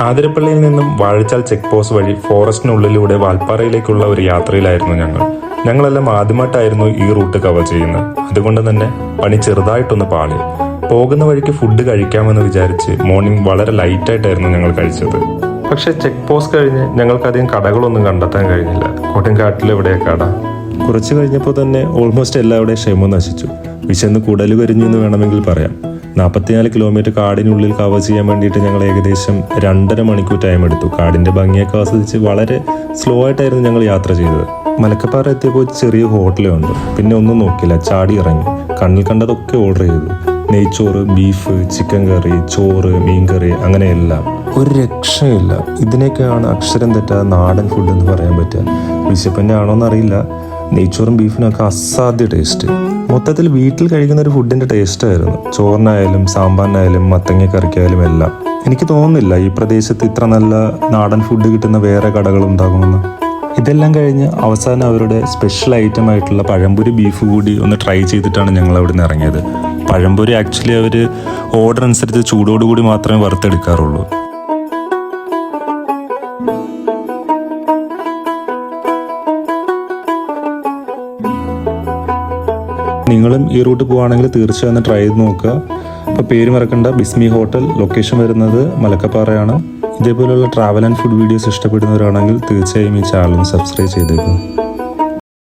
ആതിരപ്പള്ളിയിൽ നിന്നും Vazhachal check post വഴി ഫോറസ്റ്റിനുള്ളിലൂടെ വാൽപ്പാറയിലേക്കുള്ള ഒരു യാത്രയിലായിരുന്നു ഞങ്ങൾ. ഞങ്ങളെല്ലാം ആദ്യമായിട്ടായിരുന്നു ഈ റൂട്ട് കവർ ചെയ്യുന്നത്. അതുകൊണ്ട് തന്നെ പണി ചെറുതായിട്ടൊന്ന് പാളി. പോകുന്ന വഴിക്ക് ഫുഡ് കഴിക്കാമെന്ന് വിചാരിച്ച് മോർണിംഗ് വളരെ ലൈറ്റായിട്ടായിരുന്നു ഞങ്ങൾ കഴിച്ചത്. പക്ഷേ ചെക്ക് പോസ്റ്റ് കഴിഞ്ഞ് ഞങ്ങൾക്കധികം കടകളൊന്നും കണ്ടെത്താൻ കഴിഞ്ഞില്ല. കൊടുങ്കാട്ടിൽ എവിടെയാ കട? കുറച്ച് കഴിഞ്ഞപ്പോൾ തന്നെ ഓൾമോസ്റ്റ് എല്ലാവരുടെയും ക്ഷമം നശിച്ചു. വിശന്ന് കുടൽ വരിഞ്ഞു എന്ന് വേണമെങ്കിൽ പറയാം. നാൽപ്പത്തിനാല് കിലോമീറ്റർ കാടിനുള്ളിൽ കവർ ചെയ്യാൻ വേണ്ടിയിട്ട് ഞങ്ങൾ ഏകദേശം രണ്ടര മണിക്കൂർ ടൈം എടുത്തു. കാടിന്റെ ഭംഗിയൊക്കെ ആസ്വദിച്ച് വളരെ സ്ലോ ആയിട്ടായിരുന്നു ഞങ്ങൾ യാത്ര ചെയ്തത്. മലക്കപ്പാറ എത്തിയപ്പോൾ ചെറിയ ഹോട്ടലുണ്ട് പിന്നെ ഒന്നും നോക്കില്ല ചാടി ഇറങ്ങി. കണ്ണിൽ കണ്ടതൊക്കെ ഓർഡർ ചെയ്തു. നെയ്ച്ചോറ് ബീഫ് ചിക്കൻ കറി ചോറ് മീൻ കറി അങ്ങനെ എല്ലാം. ഒരു രക്ഷയില്ല ഇതിനൊക്കെയാണ് അക്ഷരം തെറ്റാതെ നാടൻ ഫുഡ് എന്ന് പറയാൻ പറ്റുക. വിശപ്പിന്റെ ആണോന്നറിയില്ല. നെയ്ച്ചോറും ബീഫിനൊക്കെ അസാധ്യ ടേസ്റ്റ് മൊത്തത്തിൽ വീട്ടിൽ കഴിക്കുന്ന ഒരു ഫുഡിന്റെ ടേസ്റ്റ് ആയിരുന്നു. ചോറിനായാലും സാമ്പാറിനായാലും മത്തങ്ങക്കറിക്കായാലും എല്ലാം. എനിക്ക് തോന്നുന്നില്ല ഈ പ്രദേശത്ത് ഇത്ര നല്ല നാടൻ ഫുഡ് കിട്ടുന്ന വേറെ കടകൾ ഉണ്ടാകുമെന്ന്. ഇതെല്ലാം കഴിഞ്ഞ് അവസാനം അവരുടെ സ്പെഷ്യൽ ഐറ്റം ആയിട്ടുള്ള പഴംപൊരി ബീഫ് കൂടി ഒന്ന് ട്രൈ ചെയ്തിട്ടാണ് ഞങ്ങൾ അവിടെ നിന്ന് ഇറങ്ങിയത്. പഴംപൊരി ആക്ച്വലി അവർ ഓർഡർ അനുസരിച്ച് ചൂടോടുകൂടി മാത്രമേ വറുത്തെടുക്കാറുള്ളൂ. നിങ്ങളും ഈ റൂട്ട് പോവുകയാണെങ്കിൽ തീർച്ചയായും ഒന്ന് ട്രൈ ചെയ്ത് നോക്കുക. അപ്പോൾ പേര് മറക്കണ്ട. ബിസ്മി ഹോട്ടൽ. ലൊക്കേഷൻ വരുന്നത് മലക്കപ്പാറയാണ്. ഇതേപോലെയുള്ള ട്രാവൽ ആൻഡ് ഫുഡ് വീഡിയോസ് ഇഷ്ടപ്പെടുന്നവരാണെങ്കിൽ തീർച്ചയായും ഈ ചാനൽ സബ്സ്ക്രൈബ് ചെയ്തേക്കും